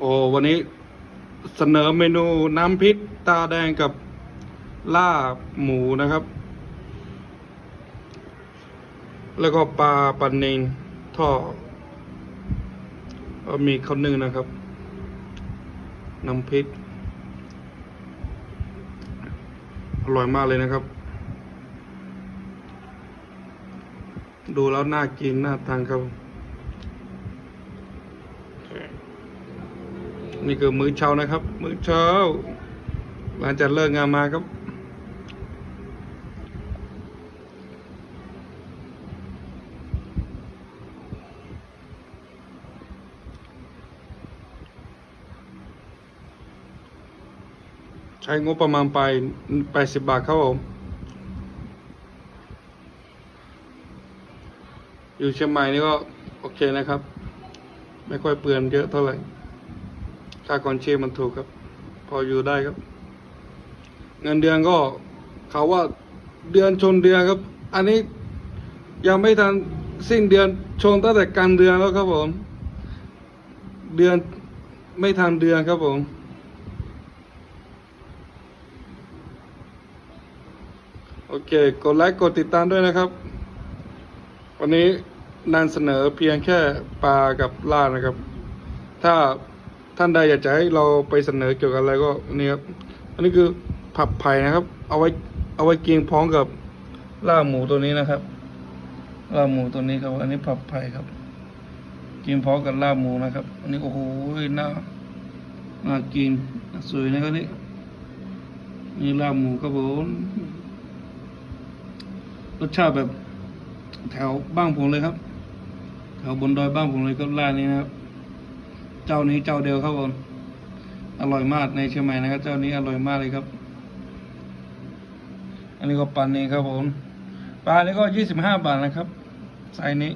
โอ้วันนี้เสนอเมนูน้ำพริกตาแดงกับลาบหมูนะครับ แล้วก็ปลาปันเนงทอดมีข้าวนึ่งนะครับ น้ำพริก อร่อยมากเลยนะครับ ดูแล้วน่ากินน่าทานครับ นี่คือมื้อเช้านะครับ มื้อเช้า หลังจากเลิกงานมาครับ ใช้งบประมาณไป 80 บาทครับผมอยู่เชียงใหม่นี่ก็โอเคนะครับ ไม่ค่อยเปลือนเยอะเท่าไหร่ ค่าคอนเชีพมันถูกครับ พออยู่ได้ครับ เงินเดือนก็เขาว่าเดือนชนเดือนครับ อันนี้ยังไม่ทันสิ้นเดือนชนตั้งแต่กลางเดือนแล้วครับผม เดือนไม่ทันเดือนครับผมโอเค กดไลค์ กดติดตามด้วยนะครับ วันนี้นำเสนอเพียงแค่ปลากับล่านะครับ ถ้า ท่านใดอยากจะให้เราไปเสนอเกี่ยวกับอะไรก็นี่ครับอันนี้คือผับไผ่นะครับ เอาไว้เอาไว้กินพร้อมกับลาบหมูตัวนี้นะครับลาบหมูตัวนี้ครับ อันนี้ผับไผ่ครับ กินพร้อมกับลาบหมูนะครับ อันนี้โอ้โหน่าน่ากินสวยนะครับนี่นี่ลาบหมูครับผมรสชาติแบบแถวบ้านผมเลยครับ แถวบนดอยบ้านผมเลยก็ร้านี้นะครับ เจ้านี้เจ้าเดียวครับผมอร่อยมากในเชียงใหม่นะครับ เจ้านี้อร่อยมากเลยครับ อันนี้ก็ปลาเนครับผมปลานี้ก็ยี่สิบห้าบาทนะครับไซนี้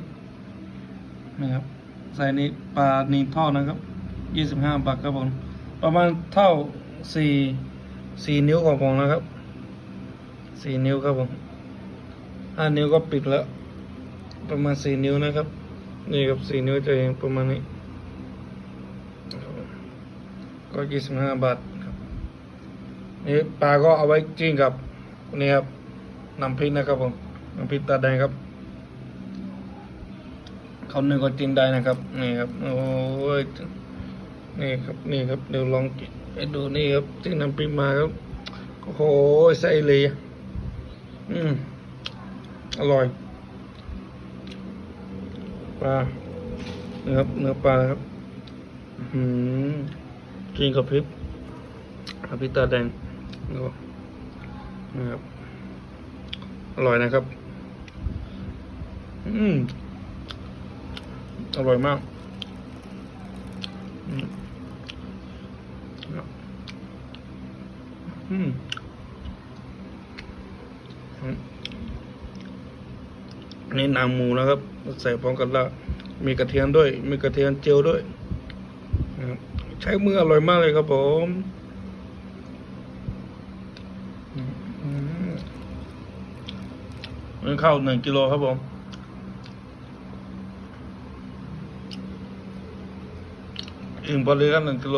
นะครับไซนี้ปลานีทอดนะครับยี่สิบห้าบาทครับผมประมาณเท่าสี่สี่นิ้วของผมนะครับสี่นิ้วครับผมห้านิ้วก็ปิดแล้ว ประมาณสี่นิ้วนะครับ นี่ครับสี่นิ้วจะเองประมาณนี้ ก็ยี่สิบห้าบาทครับนี่ปลาก็เอาไว้จิ้มกับนี่ครับน้ำพริกนะครับผมน้ำพริกตาแดงครับเขาหนึ่งก็จิ้มได้นะครับนี่ครับโอ้ยนี่ครับนี่ครับเดี๋ยวลองกินให้ดูนี่ครับจิ้มน้ำพริกมาครับโอ้โหไส้เลยอืมอร่อยปลาเนื้อเนื้อปลาครับ อื้อ หืมกินกับพริกกับพริกตาแดงนะครับนะครับ อร่อยนะครับ อืม อร่อยมากอืมนนี่นางหมูนะครับ ใส่พร้อมกันละมีกระเทียมด้วย มีกระเทียมเจียวด้วย ใช้มืออร่อยมากเลยครับผมอืมนี่ข้าวหนึ่งกิโลครับผมอิ่มพอดีครับหนึ่งกิโล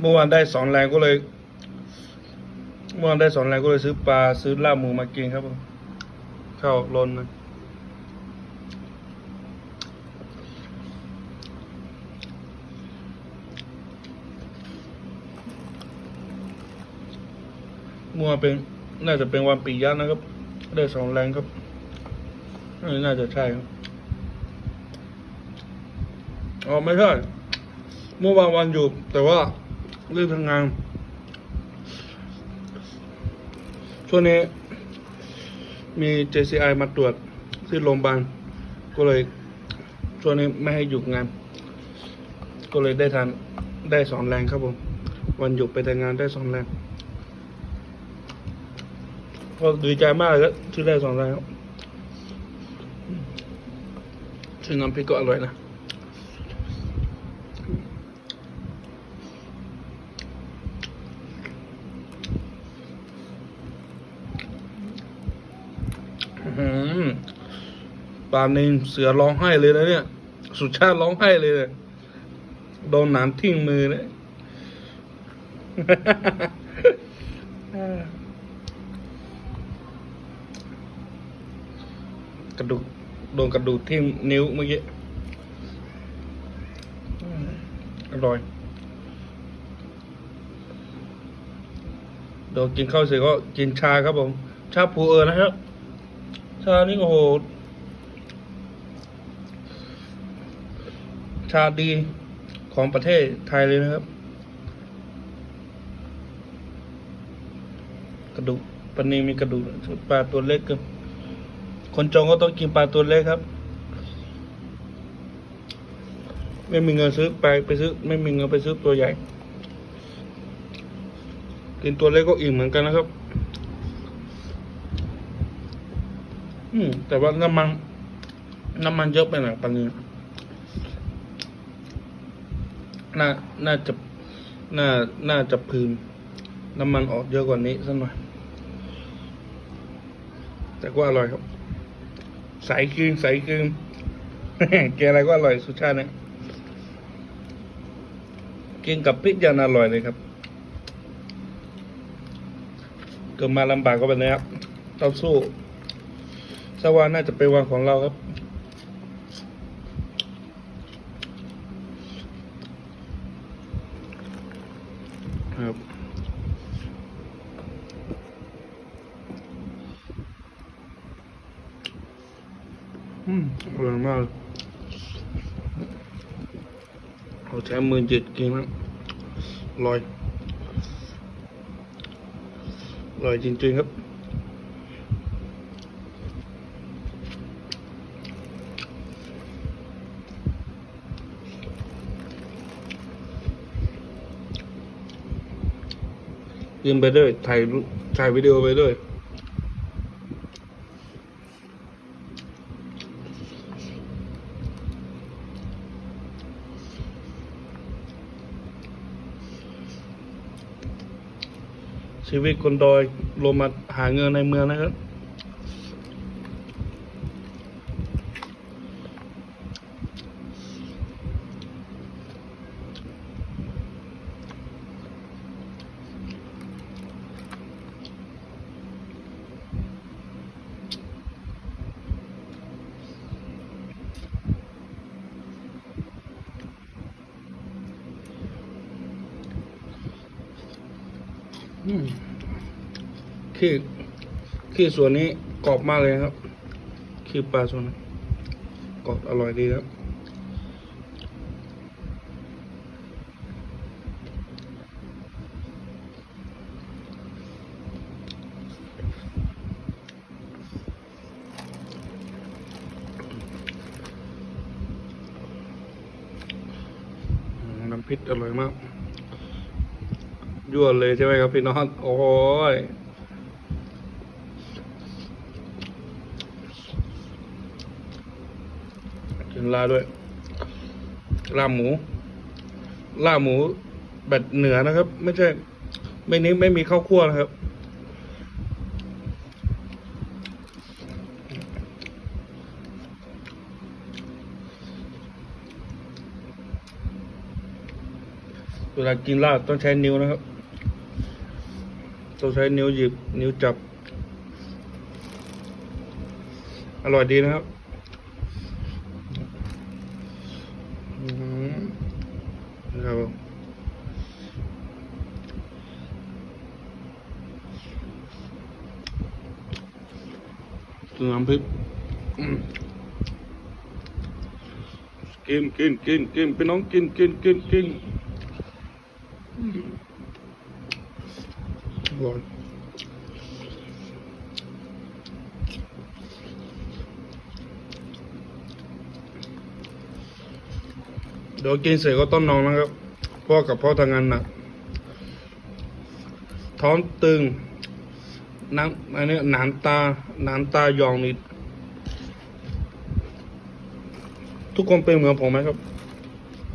เมื่อวานได้สองแรงก็เลย เมื่อวานได้สองแรงก็เลยซื้อปลาซื้อลาบหมูมากินครับผมข้าวล้นนะเมื่อวเป็นน่าจะเป็นวันปียะนะครับ ได้สองแรงครับนนี้น่าจะใช่ครับอ๋อไม่ใช่เมื่อวานวันหยุดแต่ว่าเรื่องทำงาน ช่วงนี้มี JCI มาตรวจที่โรงพยาบาลก็เลยช่วงนี้ไม่ให้หยุดงาน ก็เลยได้ทานได้สองแรงครับผม วันหยุดไปแต่งงานได้สองแรงก็ดีใจมากเลยที่ได้สองแรงครับซึ่งน้ำพริกก็อร่อยนะ ปานนินเสือร้องไห้เลยนะเนี่ย สุชาติร้องไห้เลยเนี่ยโดนหนามทิ้งมือเนี่ยกระดูกโดนกระดูกทิ่มนิ้วเมื่อกี้อืมอร่อยเดี๋ยวกินข้าวเสร็จก็กินชาครับผม ชาผูเออนะครับ ชานี่โอ้โห ชาดีของประเทศไทยเลยนะครับ กระดูกปลานีมีกระดูกปลาตัวเล็กครับคนจองก็ต้องกินปลาตัวเล็กครับ ไม่มีเงินซื้อไปไปซื้อ ไม่มีเงินไปซื้อตัวใหญ่ กินตัวเล็กก็อิ่มเหมือนกันนะครับ อืมแต่ว่าน้ำมัน น้ำมันเยอะไปหน่อยปลานี้ น่าน่าจะน่าน่าจะพืนน้ำมันออกเยอะกว่านี้สักหน่อย แต่ก็อร่อยครับใสครีมใสครีมกินอะไรก็อร่อยสุชาติเนี่ยกินกับพริกยันอร่อยเลยครับเกิดมาลำบากก็แบบนี้ครับต้องสู้สวาน่าจะเป็นวันของเราครับ อืมอร่อยมากเราใช้มือจิตกินนะอร่อยอร่อยจริงๆครับกินไปด้วยถ่ายถ่ายวิดีโอไปด้วย ชีวิตคนดอยลงมาหาเงินในเมืองนะครับ อืมขี้ขี้ส่วนนี้กรอบมากเลยครับขี้ปลาส่วนนี้กรอบอร่อยดีครับน้ำพริกอร่อยมาก ยั่วเลยใช่ไหมครับพี่น้อง โอ้ยกินลาด้วยลาหมูลาหมูแบบเหนือนะครับ ไม่ใช่ ไม่นี้ไม่มีข้าวคั่วนะครับเวลากินลาบต้องใช้นิ้วนะครับ ต้องใช้นิ้วหยิบนิ้วจับ อร่อยดีนะครับครับผมกินน้ำพริกกินกินกินกินพี่น้องกินกินกินกินอืมอ ร่อยเดี๋ยวกินเสร็จก็ต้องนอนนะครับพราะกับพ่อทำงานหนัก ท้องตึงน้ำอันนี้หนานตาหนานตายองนิด ทุกคนเป็นเหมือนผมไหมครับ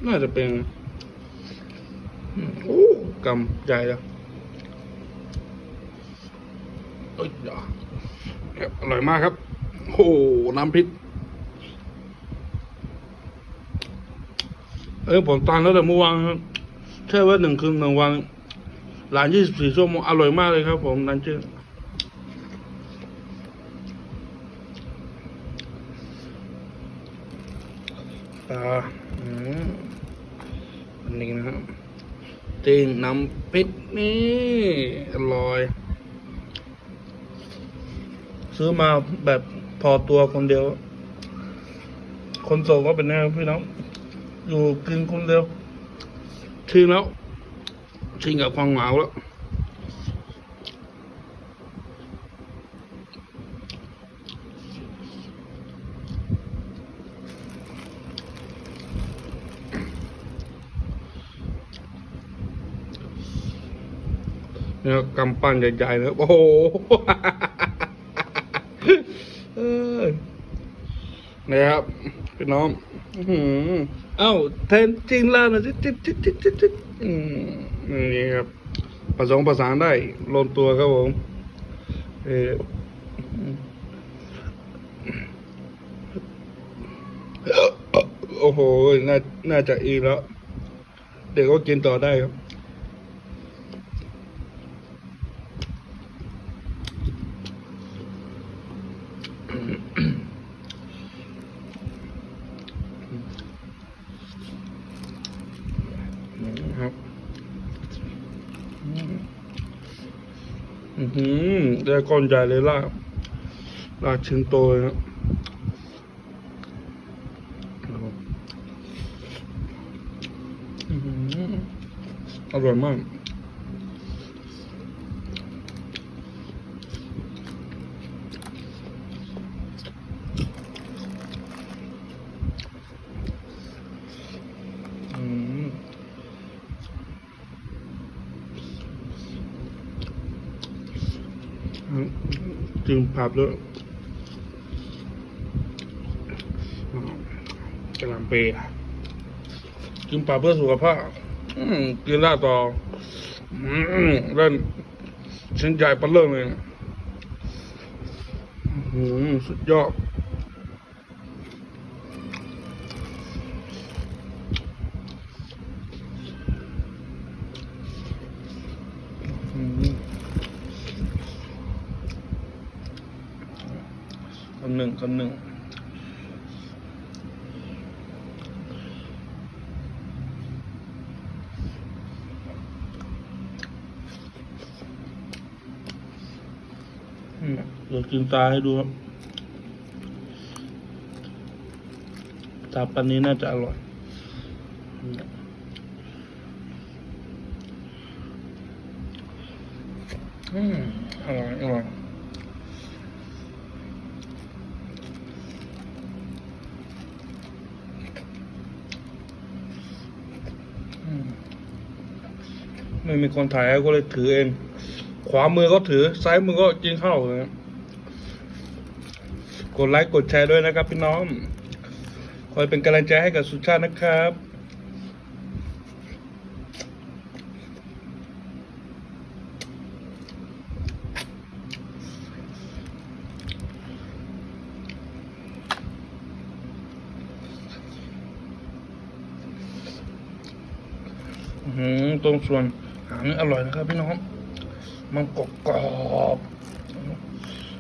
น่าจะเป็น โอ้กำใหญ่แล้ว เอ้ยอร่อยมากครับ โอ้โหน้ำพริก เอ้ยผมตานแล้วแต่เมื่อวานแช่ไว้หนึ่งคืนหนึ่งวันหลานยี่สิบสี่ชั่วโมงอร่อยมากเลยครับ ผมร้านชื่อปลาอืมอันนี้นะครับจริงน้ำพริกนี่อร่อย ซื้อมาแบบพอตัวคนเดียว คนโสดก็เป็นแน่พี่น้อง อยู่กินคนเดียวชินแล้วชินกับความเหงาแล้วเนี่ยกำปั้นใหญ่ๆนะโอ้โห เอ้ย นะครับพี่น้องอื้อหือเอ้าแทนจริงแล้วนะจิ๊ดจิ๊ดจิ๊ดจิ๊ดจิ๊ดจิ๊ดอืมนี่ครับผสมผสานได้ลงตัวครับผมเออโอ้โห น่า น่าจะอีกแล้ว เดี๋ยวก็กินต่อได้ครับครับอือหือ ได้ก้อนใหญ่เลยลาบลาบชิ้นโตเลยครับอร่อยมาก อืม ภาพด้วยกระลำปีกินปลาเพื่อสุขภาพกินได้ต่อเล่นชิ้นใหญ่ปลาเริ่มเลยสุดยอดำหนึ่งคำหนึ่งอืมเดี๋ยวกินตาให้ดูครับตาปันนี้น่าจะอร่อยอืมอร่อยอร่อย อืม ไม่มีคนถ่ายก็เลยถือเอง ขวามือก็ถือ ซ้ายมือก็กินข้าวเลยกดไลค์กดแชร์ด้วยนะครับพี่น้อง คอยเป็นกำลังใจให้กับสุชาตินะครับอื้อหือตรงส่วนางนี่อร่อยนะครับพี่น้องมันกรอบกรอบ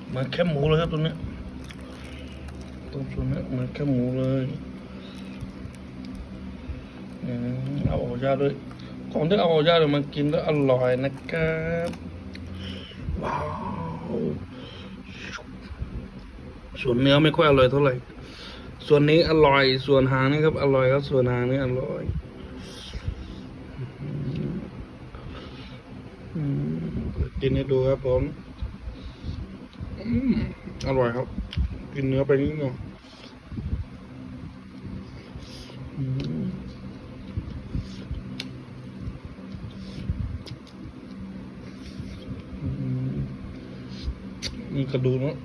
เหมือนแค่หมูเลยครับตัวนี้ตรงส่วนนี้เหมือนแค่หมูเลยเอาออกยาด้วยของที่เอาออกยากเลยมันกินแล้วอร่อยนะครับว้าวส่วนเนื้อไม่ค่อยอร่อยเท่าไหร่ส่วนนี้อร่อย ส่วนหางนี่ครับอร่อยครับส่วนหางนี่อร่อย อืม กินให้ดูครับผมอืมอร่อยครับ กินเนื้อไปนิดหน่อยนี่กระดูกเนาะ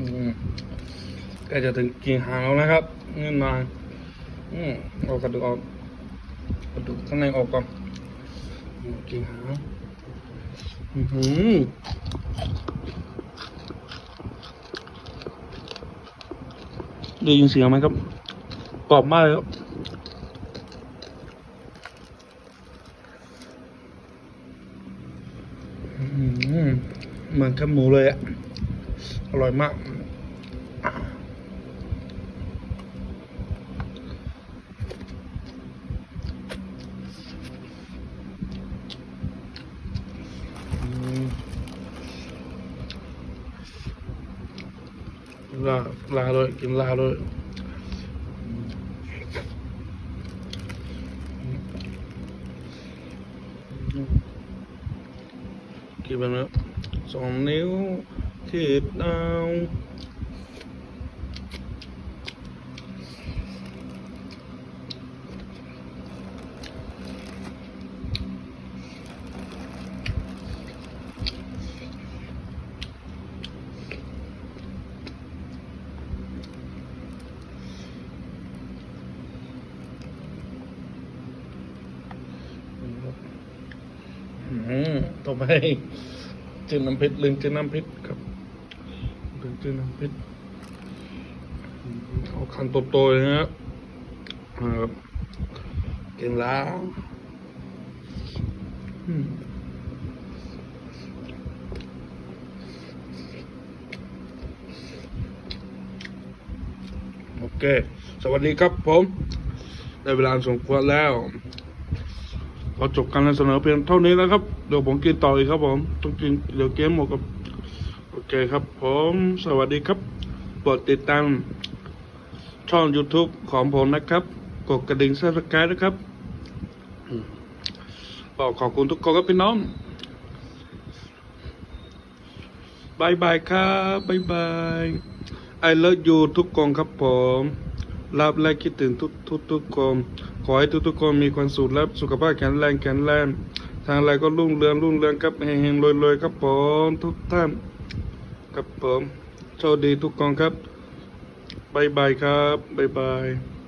อืม ใกล้จะถึงกิ่งหางแล้วนะครับ เงินมาอืมเอากระดูกออกกระดูกข้างในออกก่อนกิ่งหางอือหือได้ยินเสียงไหมครับกรอบมากเลยครับเหมือนแคบหมูเลยอะอร่อยมาก อืม ลาลาเลยกินลาเลยกินไปแล้วสองนิ้วขีดดาวอืมต่อไป จิ้มน้ำพริกลืมจิ้มน้ำพริกครับลืมจิ้มน้ำพริกอืมเอาคันโตๆเลยนะครับกินแล้วโอเค สวัสดีครับผม ได้เวลาสมควรแล้ว ขอจบการนำเสนอเพียงเท่านี้แล้วครับ เดี๋ยวผมกินต่ออีกครับผมต้องกินเดี๋ยวเกมหมดครับโอเคครับ ผมสวัสดีครับโปรดติดตามช่อง YouTube ของผมนะครับ กดกระดิ่งซับสไครต์นะครับบอกขอบคุณทุกคนครับพี่น้องบายบายครับบายบาย I love you ทุกคนครับผม รับและคิดถึงทุกทุกทุกคนขอให้ทุกทุกคนมีความสุขและสุขภาพแข็งแรงแข็งแรงทางอะไรก็รุ่งเรืองรุ่งเรืองครับเฮงๆรวยครับผมทุกท่านครับผมโชคดีทุกคนครับบายบายครับบายบาย